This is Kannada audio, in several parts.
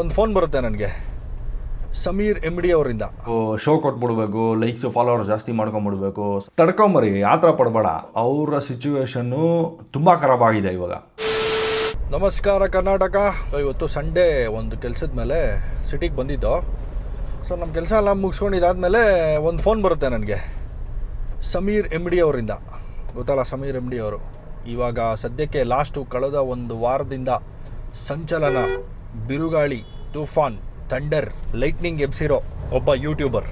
ಒಂದು ಫೋನ್ ಬರುತ್ತೆ ನನಗೆ. ಸಮೀರ್ ಎಂ ಡಿ ಅವರಿಂದ. ಶೋ ಕೊಟ್ಬಿಡ್ಬೇಕು ಲೈಕ್ಸ್ ಫಾಲೋವರ್ಸ್ ಜಾಸ್ತಿ ಮಾಡ್ಕೊಂಬಿಡ್ಬೇಕು. ತಡ್ಕೊಂಬರಿ ಆ ಥರ ಪಡಬೇಡ. ಅವರ ಸಿಚುವೇಶನ್ನು ತುಂಬ ಖರಾಬ್ ಆಗಿದೆ ಇವಾಗ. ನಮಸ್ಕಾರ ಕರ್ನಾಟಕ. ಇವತ್ತು ಸಂಡೇ ಒಂದು ಕೆಲಸದ ಮೇಲೆ ಸಿಟಿಗೆ ಬಂದಿದ್ದು. ಸೊ ನಮ್ಮ ಕೆಲಸ ಎಲ್ಲ ಮುಗಿಸ್ಕೊಂಡು ಇದಾದಮೇಲೆ ಒಂದು ಫೋನ್ ಬರುತ್ತೆ ನನಗೆ. ಸಮೀರ್ ಎಂ ಡಿ ಅವರಿಂದ. ಗೊತ್ತಲ್ಲ ಸಮೀರ್ ಎಂ ಡಿ ಅವರು? ಇವಾಗ ಸದ್ಯಕ್ಕೆ ಲಾಸ್ಟು ಕಳೆದ ಒಂದು ವಾರದಿಂದ ಸಂಚಲನ. ಬಿರುಗಾಳಿ, ತೂಫಾನ್, ಥಂಡರ್ ಲೈಟ್ನಿಂಗ್ ಎಬ್ಸಿರೋ ಒಬ್ಬ ಯೂಟ್ಯೂಬರ್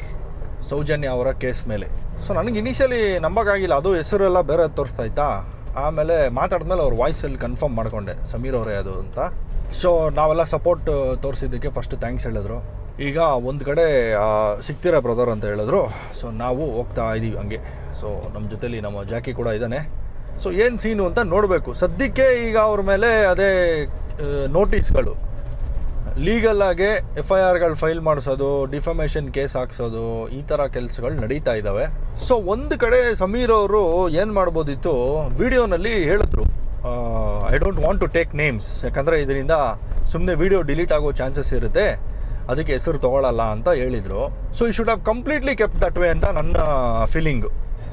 ಸೌಜನ್ಯ ಅವರ ಕೇಸ್ ಮೇಲೆ. ಸೊ ನನಗೆ ಇನಿಷಿಯಲಿ ನಂಬಕ್ಕಾಗಿಲ್ಲ. ಅದು ಹೆಸರೆಲ್ಲ ಬೇರೆ ತೋರಿಸ್ತಾ ಇತ್ತಾ ಆಮೇಲೆ ಮಾತಾಡಿದ್ಮೇಲೆ ಅವ್ರ ವಾಯ್ಸಲ್ಲಿ ಕನ್ಫರ್ಮ್ ಮಾಡಿಕೊಂಡೆ. ಸಮೀರ್ ಅವರೇ ಅದು ಅಂತ. ಸೊ ನಾವೆಲ್ಲ ಸಪೋರ್ಟ್ ತೋರಿಸಿದ್ದಕ್ಕೆ ಫಸ್ಟ್ ಥ್ಯಾಂಕ್ಸ್ ಹೇಳಿದ್ರು. ಈಗ ಒಂದು ಕಡೆ ಸಿಗ್ತೀರಾ ಬ್ರದರ್ ಅಂತ ಹೇಳಿದ್ರು. ಸೊ ನಾವು ಹೋಗ್ತಾ ಇದ್ದೀವಿ ಹಂಗೆ. ಸೊ ನಮ್ಮ ಜೊತೇಲಿ ನಮ್ಮ ಜಾಕಿ ಕೂಡ ಇದ್ದಾನೆ. ಸೊ ಏನು ಸೀನು ಅಂತ ನೋಡಬೇಕು. ಸದ್ಯಕ್ಕೆ ಈಗ ಅವ್ರ ಮೇಲೆ ಅದೇ ನೋಟಿಸ್ಗಳು ಲೀಗಲ್ ಆಗಿ ಎಫ್ ಐ ಆರ್ಗಳು ಫೈಲ್ ಮಾಡಿಸೋದು ಡಿಫಮೇಷನ್ ಕೇಸ್ ಹಾಕ್ಸೋದು, ಈ ಥರ ಕೆಲಸಗಳು ನಡೀತಾ ಇದ್ದಾವೆ ಸೊ ಒಂದು ಕಡೆ ಸಮೀರ್ ಅವರು ಏನು ಮಾಡ್ಬೋದಿತ್ತು ವಿಡಿಯೋನಲ್ಲಿ ಹೇಳಿದ್ರು. I don't want to take names ಯಾಕಂದರೆ ಇದರಿಂದ ಸುಮ್ಮನೆ ವಿಡಿಯೋ ಡಿಲೀಟ್ ಆಗೋ ಚಾನ್ಸಸ್ ಇರುತ್ತೆ. ಅದಕ್ಕೆ ಹೆಸರು ತೊಗೊಳಲ್ಲ ಅಂತ ಹೇಳಿದರು. So you should have completely kept that way ಅಂತ ನನ್ನ ಫೀಲಿಂಗು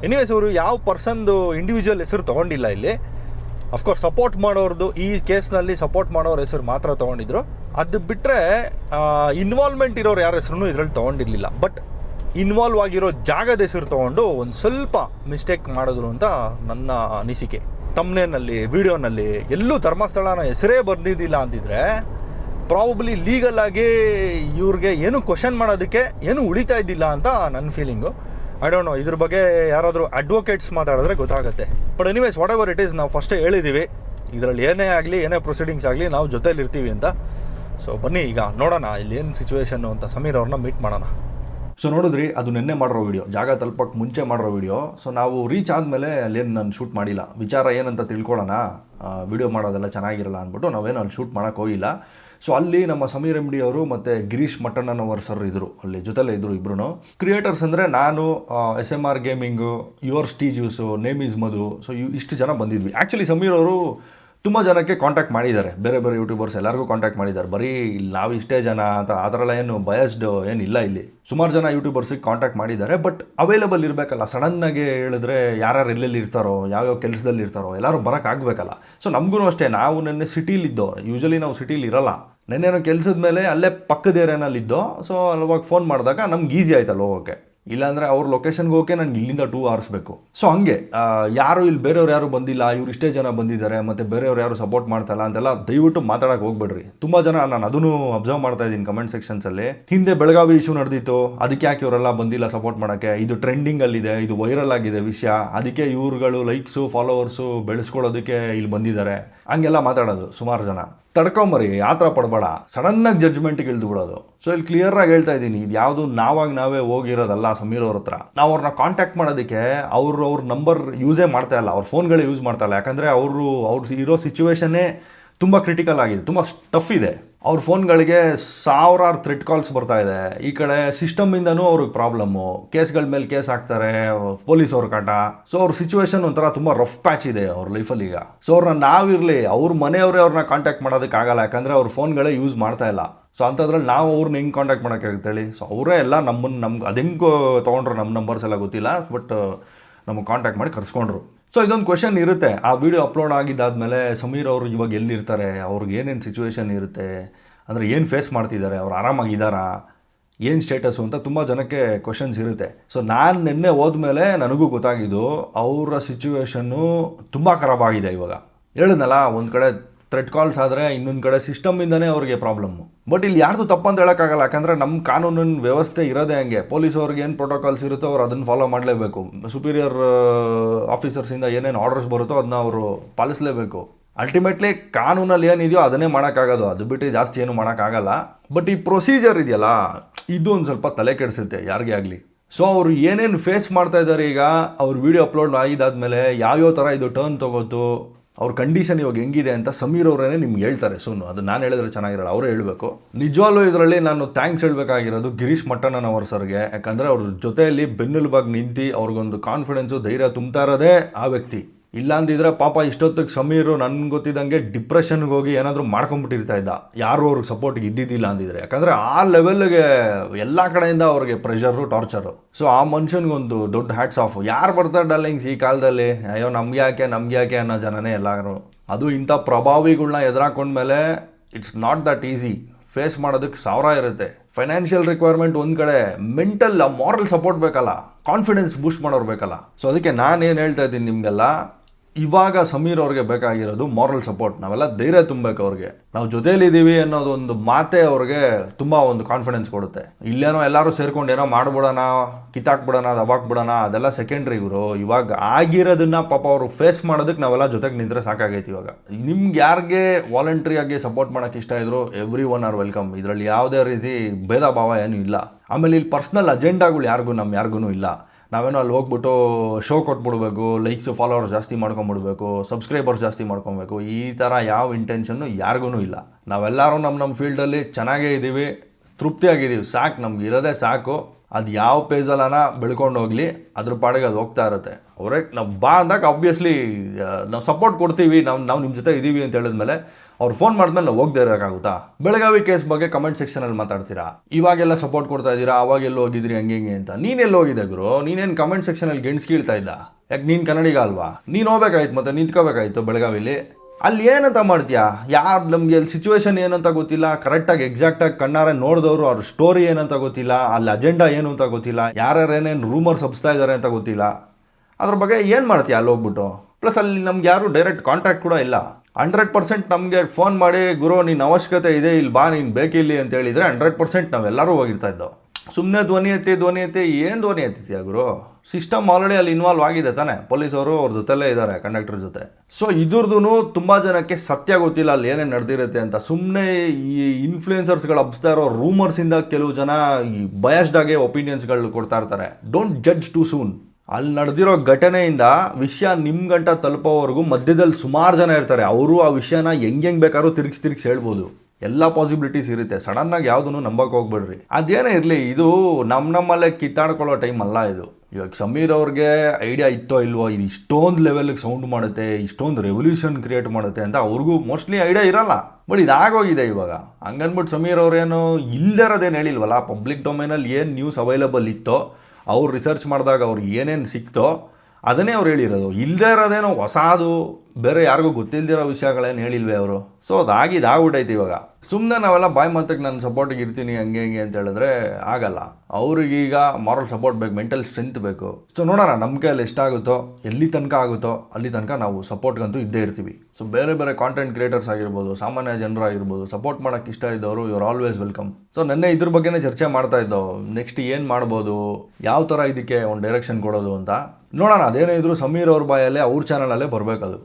ಎನಿವೇಸ್ ಅವರು ಯಾವ ಪರ್ಸನ್ದು ಇಂಡಿವಿಜುವಲ್ ಹೆಸರು ತೊಗೊಂಡಿಲ್ಲ ಇಲ್ಲಿ. ಅಫ್ಕೋರ್ಸ್ ಸಪೋರ್ಟ್ ಮಾಡೋರ್ದು ಈ ಕೇಸ್ನಲ್ಲಿ ಸಪೋರ್ಟ್ ಮಾಡೋರ ಹೆಸರು ಮಾತ್ರ ತೊಗೊಂಡಿದ್ರು. ಅದು ಬಿಟ್ಟರೆ ಇನ್ವಾಲ್ವ್ಮೆಂಟ್ ಇರೋರು ಯಾರ ಹೆಸ್ರು ಇದರಲ್ಲಿ ತೊಗೊಂಡಿರಲಿಲ್ಲ. ಬಟ್ ಇನ್ವಾಲ್ವ್ ಆಗಿರೋ ಜಾಗದ ಹೆಸರು ತೊಗೊಂಡು ಒಂದು ಸ್ವಲ್ಪ ಮಿಸ್ಟೇಕ್ ಮಾಡಿದ್ರು ಅಂತ ನನ್ನ ಅನಿಸಿಕೆ. ತಮ್ನೇನಲ್ಲಿ ವಿಡಿಯೋನಲ್ಲಿ ಎಲ್ಲೂ ಧರ್ಮಸ್ಥಳನ ಹೆಸರೇ ಬರ್ದಿದ್ದಿಲ್ಲ ಅಂತಿದ್ರೆ ಪ್ರಾಬಬ್ಲಿ ಲೀಗಲ್ ಆಗಿ ಇವ್ರಿಗೆ ಏನು ಕ್ವಶನ್ ಮಾಡೋದಕ್ಕೆ ಏನು ಉಳಿತಾ ಇದ್ದಿಲ್ಲ ಅಂತ ನನ್ನ ಫೀಲಿಂಗು ಐ ಡೋಂಟ್ ನೋ ಇದ್ರ ಬಗ್ಗೆ ಯಾರಾದರೂ ಅಡ್ವೊಕೇಟ್ಸ್ ಮಾತಾಡಿದ್ರೆ ಗೊತ್ತಾಗುತ್ತೆ. But anyways whatever it is ನಾವು ಫಸ್ಟೇ ಹೇಳಿದ್ದೀವಿ ಇದರಲ್ಲಿ ಏನೇ ಆಗಲಿ, ಏನೇ ಪ್ರೊಸೀಡಿಂಗ್ಸ್ ಆಗಲಿ, ನಾವು ಜೊತೇಲಿ ಇರ್ತೀವಿ ಅಂತ. ಸೊ ಬನ್ನಿ, ಈಗ ನೋಡೋಣ ಇಲ್ಲಿ ಏನು ಸಿಚುವೇಶನ್ನು ಅಂತ ಸಮೀರ್ ಅವ್ರನ್ನ ಮೀಟ್ ಮಾಡೋಣ. ಸೊ ನೋಡಿದ್ರಿ, ಅದು ನಿನ್ನೆ ಮಾಡಿರೋ ವಿಡಿಯೋ ಜಾಗ ತಲುಪಕ್ಕೆ ಮುಂಚೆ ಮಾಡಿರೋ ವಿಡಿಯೋ ಸೊ ನಾವು ರೀಚ್ ಆದಮೇಲೆ ಅಲ್ಲೇನು ನಾನು ಶೂಟ್ ಮಾಡಿಲ್ಲ. ವಿಚಾರ ಏನಂತ ತಿಳ್ಕೊಳ್ಳೋಣ. ವಿಡಿಯೋ ಮಾಡೋದೆಲ್ಲ ಚೆನ್ನಾಗಿರಲ್ಲ ಅಂದ್ಬಿಟ್ಟು ನಾವೇನು ಅಲ್ಲಿ ಶೂಟ್ ಮಾಡೋಕ್ಕೆ ಹೋಗಿಲ್ಲ. ಸೊ ಅಲ್ಲಿ ನಮ್ಮ ಸಮೀರ್ ಎಂ ಡಿ ಅವರು ಮತ್ತು ಗಿರೀಶ್ ಮಟ್ಟಣ್ಣನವರ್ ಸರ್ ಇದ್ದರು ಅಲ್ಲಿ ಜೊತೆಲೇ ಇದ್ದರು ಇಬ್ಬರು ಕ್ರಿಯೇಟರ್ಸ್ ಅಂದರೆ ನಾನು S M R gaming your ಸ್ಟೀಜ್ಯೂಸು name is Madhu so ಇಷ್ಟು ಜನ ಬಂದಿದ್ವಿ. ಆ್ಯಕ್ಚುಲಿ ಸಮೀರ್ ಅವರು ತುಂಬ ಜನಕ್ಕೆ ಕಾಂಟ್ಯಾಕ್ಟ್ ಮಾಡಿದ್ದಾರೆ. ಬೇರೆ ಬೇರೆ ಯೂಟ್ಯೂಬರ್ಸ್ ಎಲ್ಲರಿಗೂ ಕಾಂಟ್ಯಾಕ್ಟ್ ಮಾಡಿದ್ದಾರೆ. ಬರೀ ಇಲ್ಲಿ ನಾವು ಇಷ್ಟೇ ಜನ ಅಂತ ಆ ಥರ ಎಲ್ಲ ಏನು ಬಯಸ್ಡ್ ಏನಿಲ್ಲ ಇಲ್ಲಿ. ಸುಮಾರು ಜನ ಯೂಟ್ಯೂಬರ್ಸಿಗೆ ಕಾಂಟ್ಯಾಕ್ಟ್ ಮಾಡಿದ್ದಾರೆ ಬಟ್ ಅವೈಲಬಲ್ ಇರಬೇಕಲ್ಲ. ಸಡನ್ನಾಗಿ ಹೇಳಿದ್ರೆ ಯಾರ್ಯಾರು ಎಲ್ಲೆಲ್ಲಿ ಇರ್ತಾರೋ, ಯಾವ್ಯಾವ ಕೆಲಸದಲ್ಲಿ ಇರ್ತಾರೋ, ಎಲ್ಲರೂ ಬರೋಕ್ಕಾಗಬೇಕಲ್ಲ ಸೊ ನಮಗೂ ಅಷ್ಟೇ, ನಾವು ನೆನ್ನೆ ಸಿಟೀಲಿದ್ದೋ ಯೂಶಲಿ ನಾವು ಸಿಟೀಲಿ ಇರಲ್ಲ. ನೆನ್ನೆ ಕೆಲಸದ ಮೇಲೆ ಅಲ್ಲೇ ಪಕ್ಕದ ಏರಿಯಾನಲ್ಲಿದ್ದೋ ಸೊ ಅವಾಗ ಫೋನ್ ಮಾಡಿದಾಗ ನಮ್ಗೆ ಈಸಿ ಆಯ್ತಲ್ಲ ಹೋಗೋಕ್ಕೆ ಇಲ್ಲಾಂದ್ರೆ ಅವ್ರ ಲೊಕೇಶನ್ಗೆ ಹೋಗಕ್ಕೆ ನನಗೆ ಇಲ್ಲಿಂದ ಟೂ ಅವರ್ಸ್ ಬೇಕು. ಸೊ ಹಂಗೆ ಯಾರು ಇಲ್ಲಿ ಬೇರೆಯವ್ರು ಯಾರು ಬಂದಿಲ್ಲ, ಇವ್ರು ಇಷ್ಟೇ ಜನ ಬಂದಿದ್ದಾರೆ, ಮತ್ತು ಬೇರೆಯವ್ರು ಯಾರು ಸಪೋರ್ಟ್ ಮಾಡ್ತಾಯಿಲ್ಲ ಅಂತೆಲ್ಲ ದಯವಿಟ್ಟು ಮಾತಾಡಕ್ಕೆ ಹೋಗ್ಬೇಡ್ರಿ. ತುಂಬ ಜನ ನಾನು ಅದನ್ನು ಅಬ್ಸರ್ವ್ ಮಾಡ್ತಾ ಇದ್ದೀನಿ ಕಮೆಂಟ್ ಸೆಕ್ಷನ್ಸಲ್ಲಿ ಹಿಂದೆ ಬೆಳಗಾವಿ ಇಶ್ಯೂ ನಡೆದಿತ್ತು, ಅದಕ್ಕೆ ಯಾಕೆ ಇವರೆಲ್ಲ ಬಂದಿಲ್ಲ ಸಪೋರ್ಟ್ ಮಾಡೋಕ್ಕೆ? ಇದು ಟ್ರೆಂಡಿಂಗಲ್ಲಿದೆ ಇದು ವೈರಲ್ ಆಗಿದೆ ವಿಷಯ. ಅದಕ್ಕೆ ಇವ್ರುಗಳು ಲೈಕ್ಸು ಫಾಲೋವರ್ಸು ಬೆಳೆಸ್ಕೊಳ್ಳೋದಕ್ಕೆ ಇಲ್ಲಿ ಬಂದಿದ್ದಾರೆ. ಹಂಗೆಲ್ಲ ಮಾತಾಡೋದು ಸುಮಾರು ಜನ. ತಡ್ಕೊಂಬರಿ ಆ ಥರ ಪಡಬೇಡ. ಸಡನ್ನಾಗಿ ಜಡ್ಜ್ಮೆಂಟ್ಗೆ ಇಳಿದು ಬಿಡೋದು ಸೊ ಇಲ್ಲಿ ಕ್ಲಿಯರ್ ಆಗಿ ಹೇಳ್ತಾ ಇದ್ದೀನಿ, ಇದು ಯಾವುದು ನಾವಾಗ ನಾವೇ ಹೋಗಿರೋದಲ್ಲ ಸಮೀರ್ ಅವ್ರ ಹತ್ರ. ನಾವು ಅವ್ರನ್ನ ಕಾಂಟ್ಯಾಕ್ಟ್ ಮಾಡೋದಕ್ಕೆ ಅವರು ಅವ್ರ ನಂಬರ್ ಯೂಸೇ ಮಾಡ್ತಾ ಇಲ್ಲ. ಅವ್ರ ಫೋನ್ಗಳೇ ಯೂಸ್ ಮಾಡ್ತಾ ಇಲ್ಲ. ಯಾಕಂದರೆ ಅವರು, ಅವ್ರು ಇರೋ ಸಿಚುವೇಶನ್ನೇ ತುಂಬ ಕ್ರಿಟಿಕಲ್ ಆಗಿದೆ. ತುಂಬ ಟಫ್ ಇದೆ. ಅವ್ರ ಫೋನ್ಗಳಿಗೆ ಸಾವಿರಾರು ಥ್ರೆಡ್ ಕಾಲ್ಸ್ ಬರ್ತಾ ಇದೆ. ಈ ಕಡೆ ಸಿಸ್ಟಮಿಂದನೂ ಅವ್ರಿಗೆ ಪ್ರಾಬ್ಲಮ್ಮು ಕೇಸ್ಗಳ ಮೇಲೆ ಕೇಸ್ ಹಾಕ್ತಾರೆ, ಪೊಲೀಸ್ ಅವ್ರ ಕಾಟ. ಸೊ ಅವ್ರ ಸಿಚುವೇಶನ್ ಒಂಥರ ತುಂಬ ರಫ್ ಪ್ಯಾಚ್ ಇದೆ ಅವ್ರ ಲೈಫಲ್ಲಿ ಈಗ. ಸೊ ಅವ್ರನ್ನ ನಾವಿರಲಿ, ಅವ್ರ ಮನೆಯವರೇ ಅವ್ರನ್ನ ಕಾಂಟ್ಯಾಕ್ಟ್ ಮಾಡೋದಕ್ಕೆ ಆಗಲ್ಲ ಯಾಕಂದರೆ ಅವ್ರ ಫೋನ್ಗಳೇ ಯೂಸ್ ಮಾಡ್ತಾ ಇಲ್ಲ. ಸೊ ಅಂಥದ್ರಲ್ಲಿ ನಾವು ಅವ್ರನ್ನ ಹೆಂಗೆ ಕಾಂಟ್ಯಾಕ್ಟ್ ಮಾಡೋಕ್ಕಾಗುತ್ತೆ ಹೇಳಿ ಸೊ ಅವರೇ ಎಲ್ಲ ನಮ್ಮನ್ನು ನಮ್ಗೆ ಅದು ತೊಗೊಂಡ್ರು ನಮ್ಮ ನಂಬರ್ಸ್ ಎಲ್ಲ ಗೊತ್ತಿಲ್ಲ ಬಟ್ ನಮಗೆ ಕಾಂಟ್ಯಾಕ್ಟ್ ಮಾಡಿ ಕರ್ಸ್ಕೊಂಡ್ರು. ಸೊ ಇದೊಂದು ಕ್ವೆಶನ್ ಇರುತ್ತೆ. ಆ ವಿಡಿಯೋ ಅಪ್ಲೋಡ್ ಆಗಿದ್ದಾದಮೇಲೆ ಸಮೀರ್ ಅವರು ಇವಾಗ ಎಲ್ಲಿರ್ತಾರೆ? ಅವ್ರಿಗೆ ಏನೇನು ಸಿಚುವೇಶನ್ ಇರುತ್ತೆ? ಅಂದರೆ ಏನು ಫೇಸ್ ಮಾಡ್ತಿದ್ದಾರೆ? ಅವ್ರು ಆರಾಮಾಗಿದ್ದಾರಾ? ಏನು ಸ್ಟೇಟಸ್ಸು ಅಂತ ತುಂಬ ಜನಕ್ಕೆ ಕ್ವಶನ್ಸ್ ಇರುತ್ತೆ. ಸೊ ನಾನು ನಿನ್ನೆ ಹೋದ್ಮೇಲೆ ನನಗೂ ಗೊತ್ತಾಗಿದ್ದು, ಅವರ ಸಿಚುವೇಶನ್ನು ತುಂಬ ಖರಾಬ್ ಆಗಿದೆ ಇವಾಗ. ಹೇಳಿದ್ನಲ್ಲ, ಒಂದು ಕಡೆ ಥ್ರೆಡ್ ಕಾಲ್ಸ್ ಆದರೆ ಇನ್ನೊಂದು ಕಡೆ ಸಿಸ್ಟಮಿಂದನೇ ಅವ್ರಿಗೆ ಪ್ರಾಬ್ಲಮ್ಮು ಬಟ್ ಇಲ್ಲಿ ಯಾರ್ದು ತಪ್ಪಂತ ಹೇಳೋಕ್ಕಾಗಲ್ಲ. ಯಾಕಂದರೆ ನಮ್ಮ ಕಾನೂನಿನ ವ್ಯವಸ್ಥೆ ಇರೋದೇ ಹಂಗೆ. ಪೊಲೀಸ್ ಅವ್ರಿಗೆ ಏನು ಪ್ರೋಟೋಕಾಲ್ಸ್ ಇರುತ್ತೋ ಅವ್ರು ಅದನ್ನು ಫಾಲೋ ಮಾಡಲೇಬೇಕು. ಸುಪೀರಿಯರ್ ಆಫೀಸರ್ಸಿಂದ ಏನೇನು ಆರ್ಡರ್ಸ್ ಬರುತ್ತೋ ಅದನ್ನ ಅವರು ಪಾಲಿಸಲೇಬೇಕು. ಅಲ್ಟಿಮೇಟ್ಲಿ ಕಾನೂನಲ್ಲಿ ಏನಿದೆಯೋ ಅದನ್ನೇ ಮಾಡೋಕ್ಕಾಗೋದು. ಅದು ಬಿಟ್ಟು ಜಾಸ್ತಿ ಏನು ಮಾಡೋಕ್ಕಾಗಲ್ಲ. ಬಟ್ ಈ ಪ್ರೊಸೀಜರ್ ಇದೆಯಲ್ಲ, ಇದು ಒಂದು ಸ್ವಲ್ಪ ತಲೆ ಕೆಡಿಸುತ್ತೆ ಯಾರಿಗೇ ಆಗಲಿ. ಸೊ ಅವರು ಏನೇನು ಫೇಸ್ ಮಾಡ್ತಾ ಇದ್ದಾರೆ ಈಗ, ಅವ್ರ ವಿಡಿಯೋ ಅಪ್ಲೋಡ್ ಆಗಿದ್ದಾದಮೇಲೆ ಯಾವ್ಯಾವ ಥರ ಇದು ಟರ್ನ್ ತಗೋತು ಅವ್ರ ಕಂಡೀಷನ್ ಇವಾಗ ಹೆಂಗಿದೆ ಅಂತ ಸಮೀರ್ ಅವರೇ ನಿಮ್ಗೆ ಹೇಳ್ತಾರೆ ಸುಮ್ಮನೆ ಅದು ನಾನು ಹೇಳಿದ್ರೆ ಚೆನ್ನಾಗಿರಲ್ಲ, ಅವರೇ ಹೇಳಬೇಕು. ನಿಜವಾಗ್ಲೂ ಇದರಲ್ಲಿ ನಾನು ಥ್ಯಾಂಕ್ಸ್ ಹೇಳಬೇಕಾಗಿರೋದು ಗಿರೀಶ್ ಮಟ್ಟಣ್ಣನವರ್ ಸರ್ಗೆ. ಯಾಕಂದರೆ ಅವ್ರ ಜೊತೆಯಲ್ಲಿ ಬೆನ್ನೆಲುಬಾಗಿ ನಿಂತು ಅವ್ರಿಗೊಂದು ಕಾನ್ಫಿಡೆನ್ಸು ಧೈರ್ಯ ತುಂಬ್ತಾ ಇರೋದೇ ಆ ವ್ಯಕ್ತಿ. ಇಲ್ಲ ಅಂದಿದ್ರೆ ಪಾಪ ಇಷ್ಟೊತ್ತಿಗೆ ಸಮೀರು ನನ್ಗೆ ಗೊತ್ತಿದ್ದಂಗೆ ಡಿಪ್ರೆಷನ್ಗೆ ಹೋಗಿ ಏನಾದರೂ ಮಾಡ್ಕೊಂಬಿಟ್ಟಿರ್ತಾ ಇದ್ದ. ಯಾರು ಅವ್ರಿಗೆ ಸಪೋರ್ಟ್ಗೆ ಇದ್ದಿದ್ದಿಲ್ಲ ಅಂದಿದ್ರೆ. ಯಾಕಂದರೆ ಆ ಲೆವೆಲ್ಗೆ ಎಲ್ಲ ಕಡೆಯಿಂದ ಅವ್ರಿಗೆ ಪ್ರೆಷರು ಟಾರ್ಚರು ಸೊ ಆ ಮನುಷ್ಯನಿಗೊಂದು ದೊಡ್ಡ ಹ್ಯಾಟ್ಸ್ ಆಫ್ ಯಾರು ಬರ್ತಾರೆ ಡಲ್ಲಿಂಗ್ಸ್ ಈ ಕಾಲದಲ್ಲಿ? ಅಯ್ಯೋ, ನಮ್ಗೆ ಯಾಕೆ ನಮ್ಗೆ ಯಾಕೆ ಅನ್ನೋ ಜನನೇ ಎಲ್ಲರೂ. ಅದು ಇಂಥ ಪ್ರಭಾವಿಗಳನ್ನ ಎದುರಾಕೊಂಡ್ಮೇಲೆ it's not that easy face ಮಾಡೋದಕ್ಕೆ ಸಾವಿರ ಇರುತ್ತೆ. ಫೈನಾನ್ಷಿಯಲ್ ರಿಕ್ವೈರ್ಮೆಂಟ್ ಒಂದು ಕಡೆ ಮೆಂಟಲ್ ಮಾರಲ್ ಸಪೋರ್ಟ್ ಬೇಕಲ್ಲ. ಕಾನ್ಫಿಡೆನ್ಸ್ ಬೂಸ್ಟ್ ಮಾಡೋರು ಬೇಕಲ್ಲ. ಸೊ ಅದಕ್ಕೆ ನಾನೇನು ಹೇಳ್ತಾ ಇದ್ದೀನಿ ನಿಮಗೆಲ್ಲ ಇವಾಗ ಸಮೀರ್ ಅವ್ರಿಗೆ ಬೇಕಾಗಿರೋದು ಮಾರಲ್ ಸಪೋರ್ಟ್ ನಾವೆಲ್ಲ ಧೈರ್ಯ ತುಂಬಬೇಕು ಅವ್ರಿಗೆ. ನಾವು ಜೊತೇಲಿದ್ದೀವಿ ಅನ್ನೋದು ಒಂದು ಮಾತೆ ಅವ್ರಿಗೆ ತುಂಬ ಒಂದು ಕಾನ್ಫಿಡೆನ್ಸ್ ಕೊಡುತ್ತೆ. ಇಲ್ಲೇನೋ ಎಲ್ಲರೂ ಸೇರ್ಕೊಂಡು ಏನೋ ಮಾಡ್ಬಿಡೋಣ, ಕಿತ್ತಾಕ್ಬಿಡೋಣ, ದಬಾಕ್ಬಿಡೋಣ, ಅದೆಲ್ಲ ಸೆಕೆಂಡ್ರಿ ಇವರು ಇವಾಗ ಆಗಿರೋದನ್ನ ಪಾಪ ಅವರು ಫೇಸ್ ಮಾಡೋದಕ್ಕೆ ನಾವೆಲ್ಲ ಜೊತೆಗೆ ನಿಂತರೆ ಸಾಕಾಗೈತಿ ಇವಾಗ. ನಿಮ್ಗೆ ಯಾರಿಗೆ ವಾಲಂಟ್ರಿಯಾಗಿ ಸಪೋರ್ಟ್ ಮಾಡೋಕೆ ಇಷ್ಟ ಇದ್ರು ಎವ್ರಿ ಒನ್ ಆರ್ ವೆಲ್ಕಮ್ ಇದರಲ್ಲಿ ಯಾವುದೇ ರೀತಿ ಭೇದ ಭಾವ ಏನೂ ಇಲ್ಲ. ಆಮೇಲೆ ಇಲ್ಲಿ ಪರ್ಸ್ನಲ್ ಅಜೆಂಡಾಗಳು ಯಾರಿಗೂ ನಮ್ಮ ಯಾರಿಗೂ ಇಲ್ಲ. ನಾವೇನೋ ಅಲ್ಲಿ ಹೋಗ್ಬಿಟ್ಟು ಶೋ ಕೊಟ್ಬಿಡ್ಬೇಕು ಲೈಕ್ಸು ಫಾಲೋವರ್ಸ್ ಜಾಸ್ತಿ ಮಾಡ್ಕೊಂಬಿಡ್ಬೇಕು ಸಬ್ಸ್ಕ್ರೈಬರ್ಸ್ ಜಾಸ್ತಿ ಮಾಡ್ಕೊಬೇಕು, ಈ ಥರ ಯಾವ ಇಂಟೆನ್ಷನ್ನು ಯಾರಿಗೂ ಇಲ್ಲ. ನಾವೆಲ್ಲರೂ ನಮ್ಮ ನಮ್ಮ ಫೀಲ್ಡಲ್ಲಿ ಚೆನ್ನಾಗೇ ಇದ್ದೀವಿ ತೃಪ್ತಿಯಾಗಿದ್ದೀವಿ ಸಾಕು, ನಮ್ಗೆ ಇರೋದೇ ಸಾಕು. ಅದು ಯಾವ ಪೇಜಲ್ಲನ ಬೆಳ್ಕೊಂಡು ಹೋಗಲಿ, ಅದ್ರ ಪಾಡಿಗೆ ಅದು ಹೋಗ್ತಾ ಇರುತ್ತೆ. ಅವರೇ ನಾವು ಬಾ ಅಂದಾಗ ಆಬ್ವಿಯಸ್ಲಿ ನಾವು ಸಪೋರ್ಟ್ ಕೊಡ್ತೀವಿ, ನಾವು ನಾವು ನಿಮ್ಮ ಜೊತೆ ಇದ್ದೀವಿ ಅಂತ ಹೇಳಿದ್ಮೇಲೆ ಅವ್ರು ಫೋನ್ ಮಾಡಿದ್ಮೇಲೆ ನಾವು ಹೋಗದೆ ಇರೋಕ್ಕಾಗುತ್ತಾ ಬೆಳಗಾವಿ ಕೇಸ್ ಬಗ್ಗೆ ಕಮೆಂಟ್ ಸೆಕ್ಷನಲ್ಲಿ ಮಾತಾಡ್ತೀರಾ? ಇವಾಗೆಲ್ಲ ಸಪೋರ್ಟ್ ಕೊಡ್ತಾ ಇದ್ದೀರಾ? ಅವಾಗ ಎಲ್ಲಿ ಹೋಗಿದ್ರಿ? ಹಂಗೆ ಹಿಂಗೆ ಅಂತ. ನೀನೆಲ್ಲಿ ಹೋಗಿದ್ದೆ ಗುರು? ನೀನೇನು ಕಮೆಂಟ್ ಸೆಕ್ಷನಲ್ಲಿ ಗೆಣ್ಸ್ ಕೀಳ್ತಾ ಇದ್ದ? ಯಾಕೆ ನೀನು ಕನ್ನಡಿಗ ಅಲ್ವಾ? ನೀನು ಹೋಗ್ಬೇಕಾಯ್ತು ಮತ್ತೆ ನಿಂತ್ಕೋಬೇಕಾಯ್ತು ಬೆಳಗಾವಿಲಿ? ಅಲ್ಲಿ ಏನಂತ ಮಾಡ್ತೀಯಾ? ಯಾರು ನಮಗೆ ಅಲ್ಲಿ ಸಿಚುವೇಶನ್ ಏನಂತ ಗೊತ್ತಿಲ್ಲ. ಕರೆಕ್ಟಾಗಿ ಎಕ್ಸಾಕ್ಟಾಗಿ ಕಣ್ಣಾರೆ ನೋಡಿದವರು, ಅವ್ರ ಸ್ಟೋರಿ ಏನಂತ ಗೊತ್ತಿಲ್ಲ. ಅಲ್ಲಿ ಅಜೆಂಡಾ ಏನು ಅಂತ ಗೊತ್ತಿಲ್ಲ. ಯಾರ್ಯಾರು ಏನೇನು ರೂಮರ್ ಹಬ್ಸ್ತಾ ಇದ್ದಾರೆ ಅಂತ ಗೊತ್ತಿಲ್ಲ. ಅದ್ರ ಬಗ್ಗೆ ಏನು ಮಾಡ್ತೀಯ ಅಲ್ಲಿ ಹೋಗ್ಬಿಟ್ಟು? ಪ್ಲಸ್ ಅಲ್ಲಿ ನಮ್ಗೆ ಯಾರು ಡೈರೆಕ್ಟ್ ಕಾಂಟ್ಯಾಕ್ಟ್ ಕೂಡ ಇಲ್ಲ. ಹಂಡ್ರೆಡ್ ಪರ್ಸೆಂಟ್ ನಮಗೆ ಫೋನ್ ಮಾಡಿ, ಗುರು ನಿನ್ನ ಅವಶ್ಯಕತೆ ಇದೆ, ಇಲ್ಲಿ ಬಾ, ನೀನು ಬೇಕಿಲ್ಲಿ ಅಂತ ಹೇಳಿದರೆ ಹಂಡ್ರೆಡ್ ಪರ್ಸೆಂಟ್ ನಾವೆಲ್ಲರೂ ಹೋಗಿರ್ತಾ ಇದ್ದೋ. ಸುಮ್ಮನೆ ಧ್ವನಿ ಎತ್ತಿ ಧ್ವನಿ ಎತ್ತಿ, ಏನು ಧ್ವನಿ ಎತ್ತಿದ್ಯಾ, ಗುರು? ಸಿಸ್ಟಮ್ ಆಲ್ರೆಡಿ ಅಲ್ಲಿ ಇನ್ವಾಲ್ವ್ ಆಗಿದೆ ತಾನೆ, ಪೊಲೀಸವರು ಅವ್ರ ಜೊತೆಲೇ ಇದ್ದಾರೆ ಕಂಡಕ್ಟರ್ ಜೊತೆ. ಸೊ ಇದ್ರದ್ದು ತುಂಬ ಜನಕ್ಕೆ ಸತ್ಯ ಗೊತ್ತಿಲ್ಲ, ಅಲ್ಲಿ ಏನೇ ನಡೆದಿರುತ್ತೆ ಅಂತ. ಸುಮ್ಮನೆ ಈ ಇನ್ಫ್ಲೂಯೆನ್ಸರ್ಸ್ಗಳು ಹಬ್ಸ್ತಾ ಇರೋ ರೂಮರ್ಸಿಂದ ಕೆಲವು ಜನ ಈ ಬಯಸ್ಡ್ ಆಗಿ ಒಪಿನಿಯನ್ಸ್ಗಳು ಕೊಡ್ತಾ ಇರ್ತಾರೆ. ಡೋಂಟ್ ಜಡ್ಜ್ ಟು ಸೂನ್ ಅಲ್ಲಿ ನಡೆದಿರೋ ಘಟನೆಯಿಂದ ವಿಷಯ ನಿಮ್ಮ ಗಂಟ ತಲುಪೋವರೆಗೂ ಮಧ್ಯದಲ್ಲಿ ಸುಮಾರು ಜನ ಇರ್ತಾರೆ. ಅವರು ಆ ವಿಷಯನ ಹೆಂಗೆ ಹೆಂಗೆ ಬೇಕಾದ್ರೂ ತಿರುಗಿಸಿ ತಿರುಗಿಸಿ ಹೇಳ್ಬೋದು. ಎಲ್ಲ ಪಾಸಿಬಿಲಿಟೀಸ್ ಇರುತ್ತೆ. ಸಡನ್ನಾಗಿ ಯಾವುದನ್ನು ನಂಬಕ್ಕೆ ಹೋಗ್ಬೇಡ್ರಿ. ಅದೇನೇ ಇರಲಿ, ಇದು ನಮ್ಮ ನಮ್ಮಲ್ಲೇ ಕಿತ್ತಾಡ್ಕೊಳ್ಳೋ ಟೈಮ್ ಅಲ್ಲ ಇದು. ಇವಾಗ ಸಮೀರ್ ಅವ್ರಿಗೆ ಐಡಿಯಾ ಇತ್ತೋ ಇಲ್ವೋ, ಇದು ಇಷ್ಟೊಂದು ಲೆವೆಲ್ಗೆ ಸೌಂಡ್ ಮಾಡುತ್ತೆ, ಇಷ್ಟೊಂದು ರೆವಲ್ಯೂಷನ್ ಕ್ರಿಯೇಟ್ ಮಾಡುತ್ತೆ ಅಂತ ಅವ್ರಿಗೂ ಮೋಸ್ಟ್ಲಿ ಐಡಿಯಾ ಇರಲ್ಲ. ಬಟ್ ಇದಾಗೋಗಿದೆ ಇವಾಗ. ಹಂಗನ್ಬಿಟ್ಟು ಸಮೀರ್ ಅವ್ರೇನು ಇಲ್ದಿರೋದೇನು ಹೇಳಿಲ್ವಲ್ಲ? ಪಬ್ಲಿಕ್ ಡೊಮೈನಲ್ಲಿ ಏನು ನ್ಯೂಸ್ ಅವೈಲಬಲ್ ಇತ್ತೋ ಅವ್ರು ರಿಸರ್ಚ್ ಮಾಡಿದಾಗ ಅವ್ರಿಗೆ ಏನೇನು ಸಿಕ್ತೋ ಅದನ್ನೇ ಅವ್ರು ಹೇಳಿರೋದು. ಇಲ್ಲದೇ ಇರೋದೇನೋ ಹೊಸಾದು, ಬೇರೆ ಯಾರಿಗೂ ಗೊತ್ತಿಲ್ದಿರೋ ವಿಷಯಗಳೇನು ಹೇಳಿಲ್ವೇ ಅವರು? ಸೊ ಅದಾಗಿದ್ದಾಗ್ಬಿಟ್ಟೈತೆ ಇವಾಗ. ಸುಮ್ಮನೆ ನಾವೆಲ್ಲ ಬಾಯ್ ಮಾತಕ್ಕೆ ನಾನು ಸಪೋರ್ಟಿಗೆ ಇರ್ತೀನಿ, ಹಂಗೆ ಹಿಂಗೆ ಅಂತ ಹೇಳಿದ್ರೆ ಆಗಲ್ಲ. ಅವ್ರಿಗೀಗ ಮಾರಲ್ ಸಪೋರ್ಟ್ ಬೇಕು ಮೆಂಟಲ್ ಸ್ಟ್ರೆಂತ್ ಬೇಕು. ಸೊ ನೋಡೋಣ ನಮ್ಮ ಕೈಯಲ್ಲಿ ಎಷ್ಟಾಗುತ್ತೋ, ಎಲ್ಲಿ ತನಕ ಆಗುತ್ತೋ, ಅಲ್ಲಿ ತನಕ ನಾವು ಸಪೋರ್ಟ್ಗಂತೂ ಇದ್ದೇ ಇರ್ತೀವಿ. ಸೊ ಬೇರೆ ಬೇರೆ ಕಾಂಟೆಂಟ್ ಕ್ರಿಯೇಟರ್ಸ್ ಆಗಿರ್ಬೋದು, ಸಾಮಾನ್ಯ ಜನರು ಆಗಿರ್ಬೋದು ಸಪೋರ್ಟ್ ಮಾಡೋಕ್ಕೆ ಇಷ್ಟ ಇದ್ದವರು ಇವ್ರು ಆಲ್ವೇಸ್ ವೆಲ್ಕಮ್ ಸೊ ನೆನ್ನೆ ಇದ್ರ ಬಗ್ಗೆನೇ ಚರ್ಚೆ ಮಾಡ್ತಾ ಇದ್ದೋ ನೆಕ್ಸ್ಟ್ ಏನು ಮಾಡ್ಬೋದು, ಯಾವ ಥರ ಇದಕ್ಕೆ ಒಂದು ಡೈರೆಕ್ಷನ್ ಕೊಡೋದು ಅಂತ. ನೋಡೋಣ, ಅದೇನೇ ಇದ್ರು ಸಮೀರ್ ಅವ್ರ ಬಾಯಲ್ಲೇ, ಅವ್ರ ಚಾನಲಲ್ಲೇ ಬರಬೇಕದು.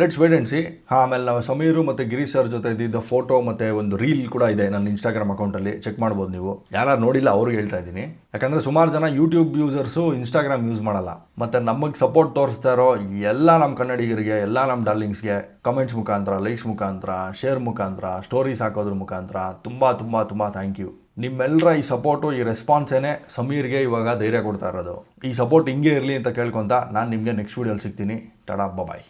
ಲೆಟ್ಸ್ ವೇಟ್ ಆ್ಯಂಡ್ ಸಿ ಆಮೇಲೆ ನಾವು ಸಮೀರು ಮತ್ತು ಗಿರೀಶ್ ಸರ್ ಜೊತೆ ಇದ್ದಿದ್ದ ಫೋಟೋ ಮತ್ತು ಒಂದು ರೀಲ್ ಕೂಡ ಇದೆ ನನ್ನ ಇನ್ಸ್ಟಾಗ್ರಾಮ್ ಅಕೌಂಟಲ್ಲಿ ಚೆಕ್ ಮಾಡ್ಬೋದು ನೀವು. ಯಾರು ನೋಡಿಲ್ಲ, ಅವ್ರಿಗೆ ಹೇಳ್ತಾ ಇದ್ದೀನಿ. ಯಾಕಂದರೆ ಸುಮಾರು ಜನ ಯೂಟ್ಯೂಬ್ ಯೂಸರ್ಸು ಇನ್ಸ್ಟಾಗ್ರಾಮ್ ಯೂಸ್ ಮಾಡಲ್ಲ. ಮತ್ತು ನಮಗೆ ಸಪೋರ್ಟ್ ತೋರಿಸ್ತಾ ಇರೋ ಎಲ್ಲ ನಮ್ಮ ಕನ್ನಡಿಗರಿಗೆ, ಎಲ್ಲ ನಮ್ಮ ಡಾರ್ಲಿಂಗ್ಸ್ಗೆ ಕಮೆಂಟ್ಸ್ ಮುಖಾಂತರ ಲೈಕ್ಸ್ ಮುಖಾಂತರ ಶೇರ್ ಮುಖಾಂತರ ಸ್ಟೋರೀಸ್ ಹಾಕೋದ್ರ ಮುಖಾಂತರ ತುಂಬ ತುಂಬ ತುಂಬ ಥ್ಯಾಂಕ್ ಯು ನಿಮ್ಮೆಲ್ಲರ ಈ ಸಪೋರ್ಟು ಈ ರೆಸ್ಪಾನ್ಸೇನೆ ಸಮೀರ್ಗೆ ಇವಾಗ ಧೈರ್ಯ ಕೊಡ್ತಾ ಇರೋದು. ಈ ಸಪೋರ್ಟ್ ಹಿಂಗೆ ಇರಲಿ ಅಂತ ಕೇಳ್ಕೊತ ನಾನು ನಿಮಗೆ ನೆಕ್ಸ್ಟ್ ವೀಡಿಯೋಲಿ ಸಿಗ್ತೀನಿ. ಟಡಾ ಬಾಯ್